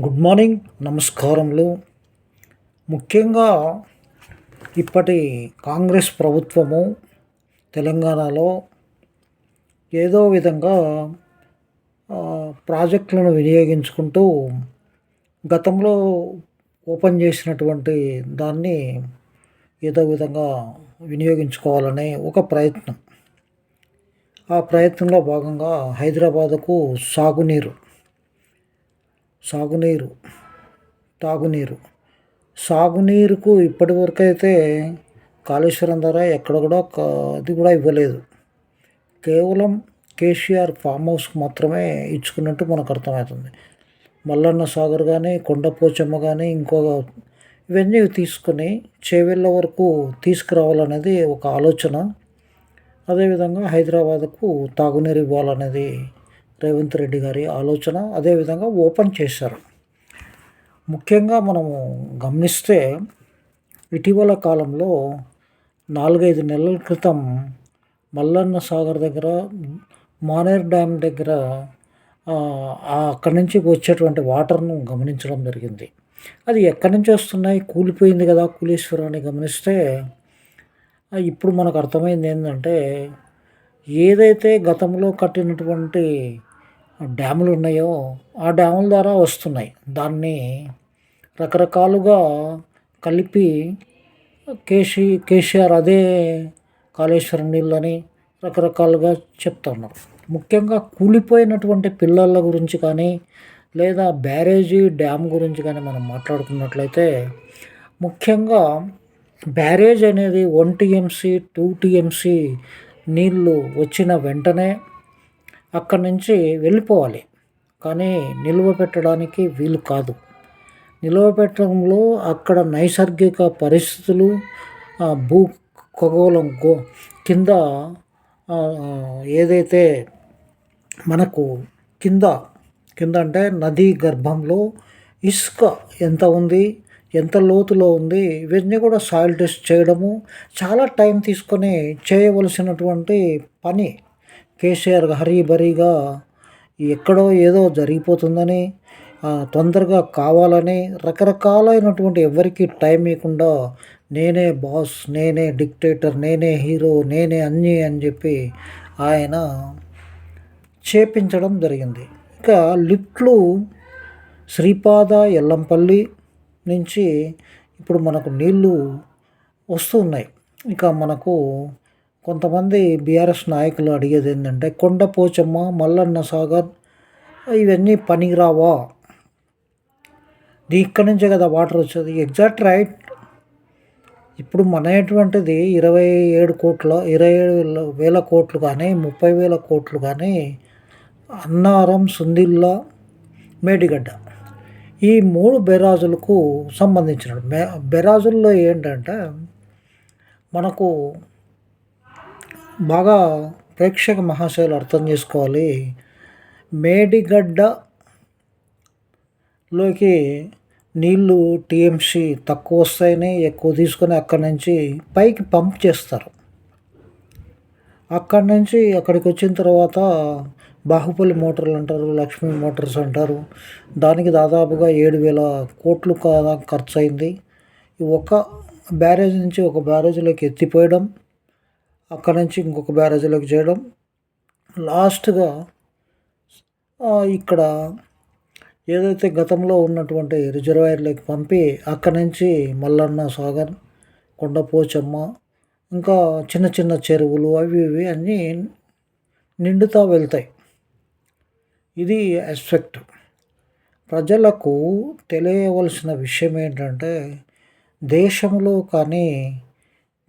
Good morning నమస్కారములు. ముఖ్యంగా ఇప్పటి కాంగ్రెస్ ప్రభుత్వము తెలంగాణలో ఏదో విధంగా ప్రాజెక్టులను వినియోగించుకుంటూ గతంలో ఓపెన్ చేసినటువంటి దాన్ని ఏదో విధంగా వినియోగించుకోవాలనే ఒక ప్రయత్నం. ఆ ప్రయత్నంలో భాగంగా హైదరాబాదుకు సాగునీరు సాగునీరు తాగునీరు. సాగునీరుకు ఇప్పటివరకు అయితే కాళేశ్వరం ద్వారా ఎక్కడ కూడా అది కూడా ఇవ్వలేదు. కేవలం కేసీఆర్ ఫామ్ హౌస్కి మాత్రమే ఇచ్చుకున్నట్టు మనకు అర్థమవుతుంది. మల్లన్న సాగర్ కానీ కొండపోచమ్మ కానీ ఇంకో ఇవన్నీ తీసుకొని చేవెళ్ళ వరకు తీసుకురావాలనేది ఒక ఆలోచన. అదేవిధంగా హైదరాబాద్కు తాగునీరు ఇవ్వాలనేది రేవంత్ రెడ్డి గారి ఆలోచన అదేవిధంగా ఓపెన్ చేశారు. ముఖ్యంగా మనము గమనిస్తే ఇటీవల కాలంలో నాలుగైదు నెలల క్రితం మల్లన్న సాగర్ దగ్గర మానేర్ డ్యామ్ దగ్గర అక్కడి నుంచి వచ్చేటువంటి వాటర్ను గమనించడం జరిగింది. అది ఎక్కడి నుంచి వస్తున్నాయి? కూలిపోయింది కదా కూలీశ్వరాన్ని గమనిస్తే ఇప్పుడు మనకు అర్థమైంది ఏంటంటే ఏదైతే గతంలో కట్టినటువంటి డ్యాములు ఉన్నాయో ఆ డ్యాముల ద్వారా వస్తున్నాయి. దాన్ని రకరకాలుగా కలిపి కేసీ కేసీఆర్ అదే కాళేశ్వరం నీళ్ళని రకరకాలుగా చెప్తున్నారు. ముఖ్యంగా కూలిపోయినటువంటి పిల్లల గురించి కానీ లేదా బ్యారేజీ డ్యామ్ గురించి కానీ మనం మాట్లాడుకున్నట్లయితే ముఖ్యంగా బ్యారేజ్ అనేది వన్ టీఎంసీ టూ టీఎంసీ నీళ్ళు వచ్చిన వెంటనే అక్కడి నుంచి వెళ్ళిపోవాలి. కానీ నిల్వ పెట్టడానికి వీలు కాదు. నిల్వ పెట్టడంలో అక్కడ నైసర్గిక పరిస్థితులు భూ ఖగోళం గో కింద ఏదైతే మనకు కింద కింద అంటే నదీ గర్భంలో ఇసుక ఎంత ఉంది ఎంత లోతులో ఉంది ఇవన్నీ కూడా సాయిల్ టెస్ట్ చేయడము చాలా టైం తీసుకొని చేయవలసినటువంటి పని కేసీఆర్ హరీబరీగా ఎక్కడో ఏదో జరిగిపోతుందని తొందరగా కావాలని రకరకాలైనటువంటి ఎవరికి టైం ఇవ్వకుండా నేనే బాస్ నేనే డిక్టేటర్ నేనే హీరో నేనే అన్నీ అని చెప్పి ఆయన చేపించడం జరిగింది. ఇక లిఫ్ట్లు శ్రీపాద ఎల్లంపల్లి నుంచి ఇప్పుడు మనకు నీళ్ళు వస్తున్నాయి ఇక మనకు కొంతమంది బీఆర్ఎస్ నాయకులు అడిగేది ఏంటంటే కొండ పోచమ్మ మల్లన్న సాగర్ ఇవన్నీ పనికిరావా? ఇక్కడి నుంచే కదా వాటర్ వచ్చేది. Exact right. ఇప్పుడు మనటువంటిది ఇరవై ఏడు కోట్ల ఇరవై ఏడు వేల కోట్లు కానీ ముప్పై వేల కోట్లు కానీ అన్నారం సుందిల్లా మేడిగడ్డ ఈ మూడు బెరాజులకు సంబంధించిన బెరాజుల్లో ఏంటంటే మనకు బాగా ప్రేక్షక మహాశయులు అర్థం చేసుకోవాలి. మేడిగడ్డలోకి నీళ్ళు టీఎంసీ తక్కువ వస్తాయని ఎక్కువ తీసుకొని అక్కడి నుంచి పైకి పంప్ చేస్తారు. అక్కడి నుంచి అక్కడికి వచ్చిన తర్వాత బాహుబలి మోటార్లు అంటారు లక్ష్మీ మోటార్స్ అంటారు. దానికి దాదాపుగా ఏడు వేల కోట్లు ఖర్చు అయింది. ఒక బ్యారేజ్ నుంచి ఒక బ్యారేజ్లోకి ఎత్తిపోయడం అక్కడ నుంచి ఇంకొక బ్యారేజ్లోకి చేయడం లాస్ట్గా ఇక్కడ ఏదైతే గతంలో ఉన్నటువంటి రిజర్వాయర్లోకి పంపి అక్కడి నుంచి మల్లన్న సాగర్ కొండపోచమ్మ ఇంకా చిన్న చిన్న చెరువులు అవి ఇవి అన్నీ నిండుతా వెళ్తాయి. ఇది ఎస్పెక్ట్ ప్రజలకు తెలియవలసిన విషయం ఏంటంటే దేశంలో కానీ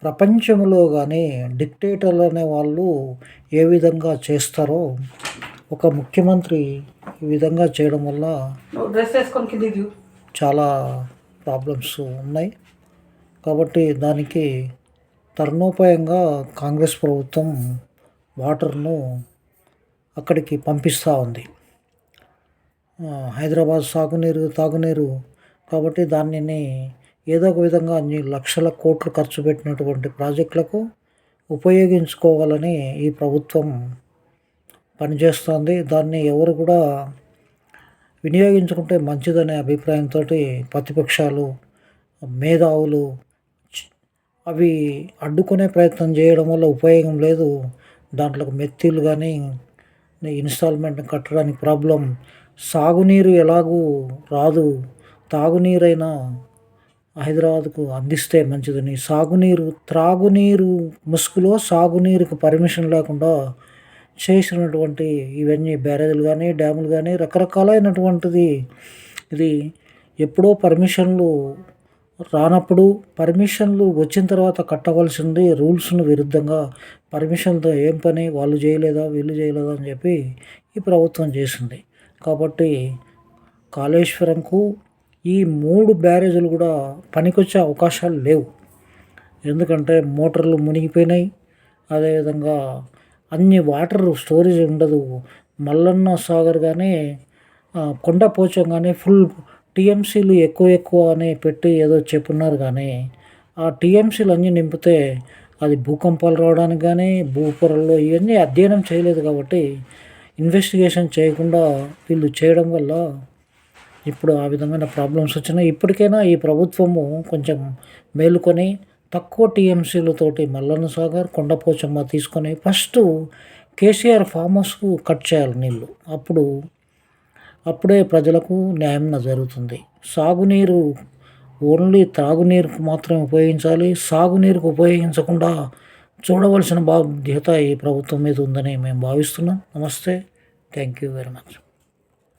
ప్రపంచంలో కానీ డిక్టేటర్లు అనే వాళ్ళు ఏ విధంగా చేస్తారో ఒక ముఖ్యమంత్రి ఈ విధంగా చేయడం వల్ల. చాలా ప్రాబ్లమ్స్ ఉన్నాయి కాబట్టి దానికి తరుణోపాయంగా కాంగ్రెస్ ప్రభుత్వం వాటర్ను అక్కడికి పంపిస్తూ ఉంది హైదరాబాద్ సాగునీరు తాగునీరు కాబట్టి దానిని ఏదో ఒక విధంగా అన్ని లక్షల కోట్లు ఖర్చు పెట్టినటువంటి ప్రాజెక్టులకు ఉపయోగించుకోవాలని ఈ ప్రభుత్వం పనిచేస్తోంది. దాన్ని ఎవరు కూడా వినియోగించుకుంటే మంచిదనే అభిప్రాయంతో ప్రతిపక్షాలు మేధావులు అవి అడ్డుకునే ప్రయత్నం చేయడం వల్ల ఉపయోగం లేదు. దాంట్లో మెత్తీలు కానీ ఇన్స్టాల్మెంట్ కట్టడానికి ప్రాబ్లం. సాగునీరు ఎలాగూ రాదు. తాగునీరైనా హైదరాబాద్కు అందిస్తే మంచిదని. సాగునీరు త్రాగునీరు ముసుగులో సాగునీరుకు పర్మిషన్ లేకుండా చేసినటువంటి ఇవన్నీ బ్యారేజీలు కానీ డ్యాములు కానీ రకరకాలైనటువంటిది ఇది ఎప్పుడో పర్మిషన్లు రానప్పుడు పర్మిషన్లు వచ్చిన తర్వాత కట్టవలసింది రూల్స్ను విరుద్ధంగా. పర్మిషన్తో ఏం పని? వాళ్ళు చేయలేదా? వీళ్ళు చేయలేదా? అని చెప్పి ఈ ప్రభుత్వం చేసింది. కాబట్టి కాళేశ్వరంకు ఈ మూడు బ్యారేజీలు కూడా పనికొచ్చే అవకాశాలు లేవు. ఎందుకంటే మోటార్లు మునిగిపోయినాయి. అదేవిధంగా అన్ని వాటర్ స్టోరేజ్ ఉండదు. మల్లన్న సాగర్ కానీ కొండ పోచం కానీ ఫుల్ టీఎంసీలు ఎక్కువ ఎక్కువ అని పెట్టి ఏదో చెప్పున్నారు కానీ ఆ టీఎంసీలు అన్నీ నింపితే అది భూకంపాలు రావడానికి కానీ భూపొరల్లో ఇవన్నీ అధ్యయనం చేయలేదు కాబట్టి ఇన్వెస్టిగేషన్ చేయకుండా వీళ్ళు చేయడం వల్ల ఇప్పుడు ఆ విధమైన ప్రాబ్లమ్స్ వచ్చినాయి ఇప్పటికైనా ఈ ప్రభుత్వము కొంచెం మేలుకొని తక్కువ టీఎంసీలతోటి మల్లన్న సాగర్ కొండపోచమ్మ తీసుకొని ఫస్ట్ కేసీఆర్ ఫామ్ హౌస్కు కట్ చేయాలి నీళ్ళు అప్పుడు అప్పుడే ప్రజలకు న్యాయం జరుగుతుంది. సాగునీరు ఓన్లీ తాగునీరుకు మాత్రమే ఉపయోగించాలి. సాగునీరుకు ఉపయోగించకుండా చూడవలసిన బాధ్యత ఈ ప్రభుత్వం మీద ఉందని మేము భావిస్తున్నాం. నమస్తే. Thank you very much